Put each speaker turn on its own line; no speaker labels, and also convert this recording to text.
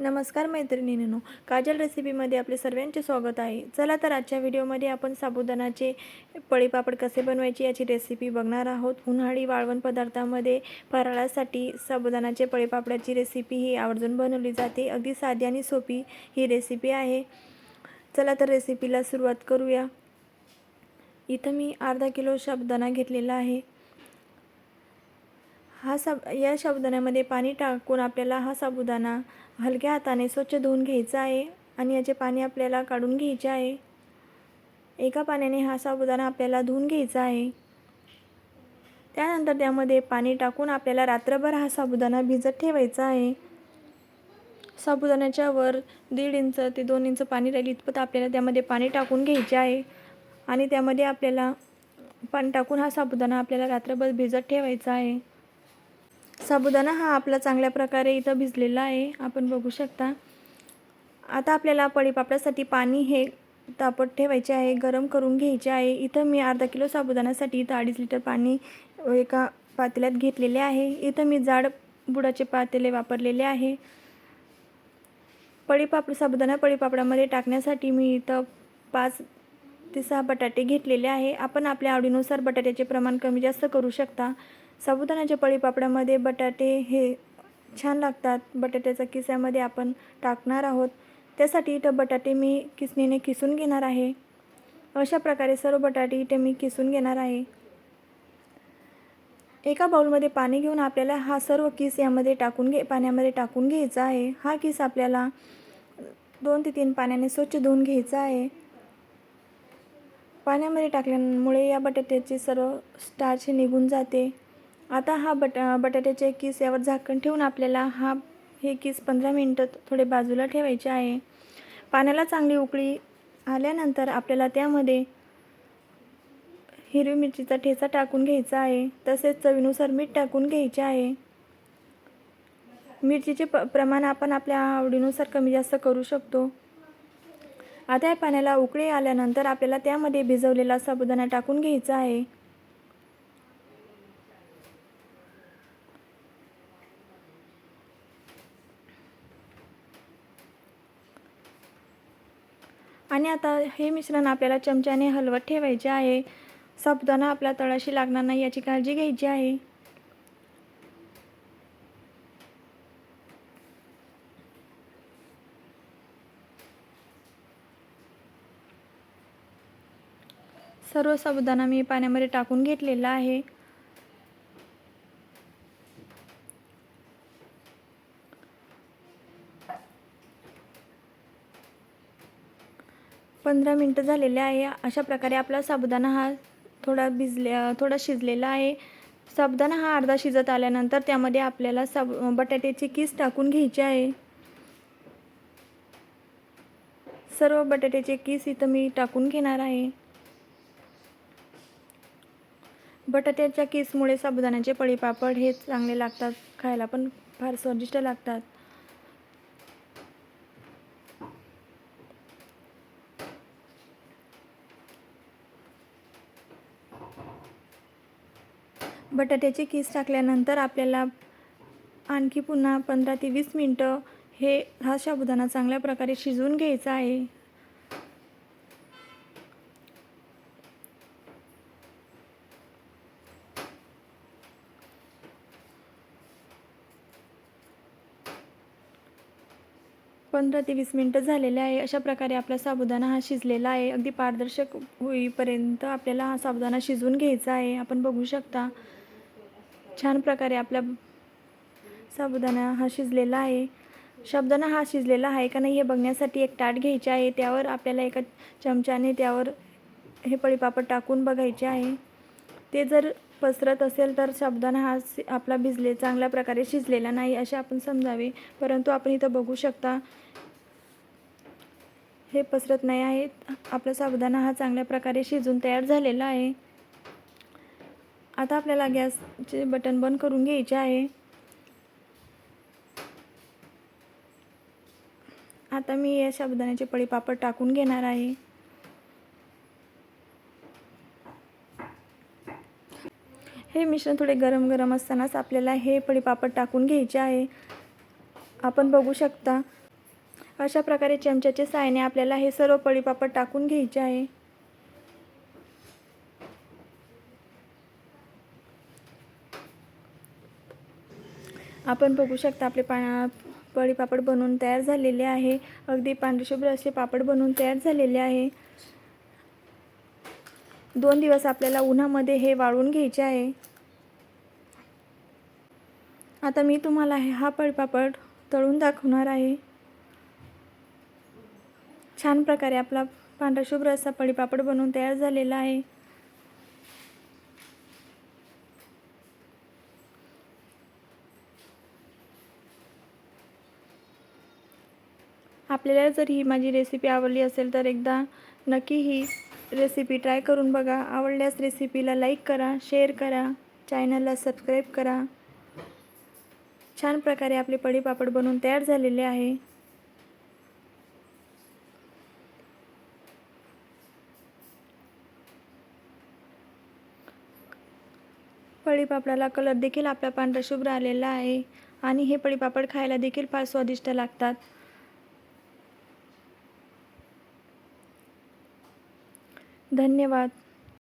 नमस्कार मैत्रिणींनो काजल रेसिपीमध्ये आपले सर्वांचे स्वागत आहे. चला तर आजच्या व्हिडिओमध्ये आपण साबुदाणाचे पळीपापड कसे बनवायचे याची रेसिपी बघणार आहोत. उन्हाळी वाळवण पदार्थामध्ये फराळासाठी साबुदाणाचे पळीपापडाची रेसिपी ही आवर्जून बनवली जाते. अगदी साधी आणि सोपी ही रेसिपी आहे. चला तर रेसिपीला सुरुवात करूया. इथं मी अर्धा किलो साबुदाणा घेतलेला आहे. हा साब या साबुदाण्यामध्ये पाणी टाकून आपल्याला हा साबुदाणा हलक्या हाताने स्वच्छ धुवून घ्यायचा आहे आणि याचे पाणी आपल्याला काढून घ्यायचे आहे. एका पाण्याने हा साबुदाणा आपल्याला धुवून घ्यायचा आहे. त्यानंतर त्यामध्ये पाणी टाकून आपल्याला रात्रभर हा साबुदाणा भिजत ठेवायचा आहे. साबुदाण्याच्या वर दीड इंच ते दोन इंच पाणी राहील इतपत आपल्याला त्यामध्ये पाणी टाकून घ्यायचे आहे. आणि त्यामध्ये आपल्याला पाणी टाकून हा साबुदाणा आपल्याला रात्रभर भिजत ठेवायचा आहे. साबुदाणा हा आपला चांगल्या प्रकारे इथं भिजलेला आहे. आपण बघू शकता. आता आपल्याला पळीपापडासाठी पाणी हे तापत ठेवायचे आहे. गरम करून घ्यायचे आहे. इथं मी अर्धा किलो साबुदाण्यासाठी इथं अडीच लिटर पाणी एका पातेल्यात घेतलेले आहे. इथं मी जाड बुडाचे पातेले वापरलेले आहे. पळीपापड साबुदाणा पळीपापडामध्ये टाकण्यासाठी मी इथं पाच ते सहा बटाटे घेतलेले आहे. आपण आपल्या आवडीनुसार बटाट्याचे प्रमाण कमी जास्त करू शकता. साबुदाण्याच्या पळीपापडामध्ये बटाटे हे छान लागतात. बटाट्याच्या किस्यामध्ये आपण टाकणार आहोत. त्यासाठी इथं बटाटे मी किसणीने किसून घेणार आहे. अशा प्रकारे सर्व बटाटे इथे मी किसून घेणार आहे. एका बाऊलमध्ये पाणी घेऊन आपल्याला हा सर्व किस यामध्ये टाकून घे पाण्यामध्ये टाकून घ्यायचा आहे. हा किस आपल्याला दोन ते तीन पाण्याने स्वच्छ धुवून घ्यायचा आहे. पाण्यामध्ये टाकल्यामुळे या बटाट्याचे सर्व स्टार्च हे निघून जाते. आता हा बट बटाट्याचे किस यावर झाकण ठेवून आपल्याला हा हे किस पंधरा मिनटं थोडे बाजूला ठेवायचे आहे. पाण्याला चांगली उकळी आल्यानंतर आपल्याला त्यामध्ये हिरवी मिरचीचा ठेचा टाकून घ्यायचा आहे. तसेच चवीनुसार मीठ टाकून घ्यायचे आहे. मिरचीचे प प्रमाण आपण आपल्या आवडीनुसार कमी जास्त करू शकतो. आता या पाण्याला उकळी आल्यानंतर आपल्याला त्यामध्ये भिजवलेला साबुदाणा टाकून घ्यायचा आहे. आणि आता हे मिश्रण आपल्याला चमच्याने हलवत ठेवायचे आहे. साबुदाणा आपल्या तळाशी लागणार नाही याची काळजी घ्यायची आहे. सर्व साबुदाणा मी पाण्यामध्ये टाकून घेतलेला आहे. पंधरा मिनटं झालेले आहे. अशा प्रकारे आपला साबुदाणा हा थोडा भिजले थोडा शिजलेला आहे. साबुदाणा हा अर्धा शिजत आल्यानंतर त्यामध्ये आपल्याला साब बटाट्याची किस टाकून घ्यायची आहे. सर्व बटाट्याचे किस इथं मी टाकून घेणार आहे. बटाट्याच्या किसमुळे साबुदाण्याचे पळीपापड हे चांगले लागतात खायला पण फार स्वादिष्ट लागतात. बटाट्याचे किस टाकल्यानंतर आपल्याला आणखी पुन्हा पंधरा ते वीस मिनटं हे हा साबुदाणा चांगल्या प्रकारे शिजवून घ्यायचा आहे. पंधरा ते वीस मिनटं झालेले आहे. अशा प्रकारे आपला साबुदाणा हा शिजलेला आहे. अगदी पारदर्शक होईपर्यंत आपल्याला हा साबुदाणा शिजवून घ्यायचा आहे. आपण बघू शकता छान प्रकारे आपला साबुदाणा हा शिजलेला आहे. साबुदाणा हा शिजलेला आहे का नाही हे बघण्यासाठी एक ताट घ्यायचे आहे. त्यावर आपल्याला एका चमच्याने त्यावर हे पळीपापड टाकून बघायचे आहे. ते जर पसरत असेल तर साबुदाणा हा सि- आपला भिजले चांगल्या प्रकारे शिजलेला नाही असे आपण समजावे. परंतु आपण इथं बघू शकता हे पसरत नाही आहे. आपला साबुदाणा हा चांगल्या प्रकारे शिजून तयार झालेला आहे. आता आपल्याला गॅसचे बटन बंद करून घ्यायचे आहे. आता मी या साबुदाण्याचे पळीपापड टाकून घेणार आहे. हे मिश्रण थोडे गरम गरम असतानाच आपल्याला हे पळीपापड टाकून घ्यायचे आहे. आपण बघू शकता अशा प्रकारे चमच्याचे साहाय्याने आपल्याला हे सर्व पळीपापड टाकून घ्यायचे आहे. आपण बघू शकता आपले पा पळीपापड बनवून तयार झालेले आहे. अगदी पांढरेशुभ्र असे पापड बनवून तयार झालेले आहे. दोन दिवस आपल्याला उन्हामध्ये हे वाळवून घ्यायचे आहे. आता मी तुम्हाला हा पळपापड तळून दाखवणार आहे. छान प्रकारे आपला पांढराशुभ्र असा पळीपापड बनवून तयार झालेला आहे. आपल्याला जर ही माझी रेसिपी आवडली असेल तर एकदा नक्की ही रेसिपी ट्राय करून बघा. आवडल्यास रेसिपीला लाईक करा शेअर करा चॅनलला सबस्क्राईब करा. छान प्रकारे आपले पडी पापड बनवून तयार झालेले आहे. पळीपापडाला कलर देखील आपला पांढरा शुभ्र आलेला आहे. आणि हे पळीपापड खायला देखील फार स्वादिष्ट लागतात. धन्यवाद.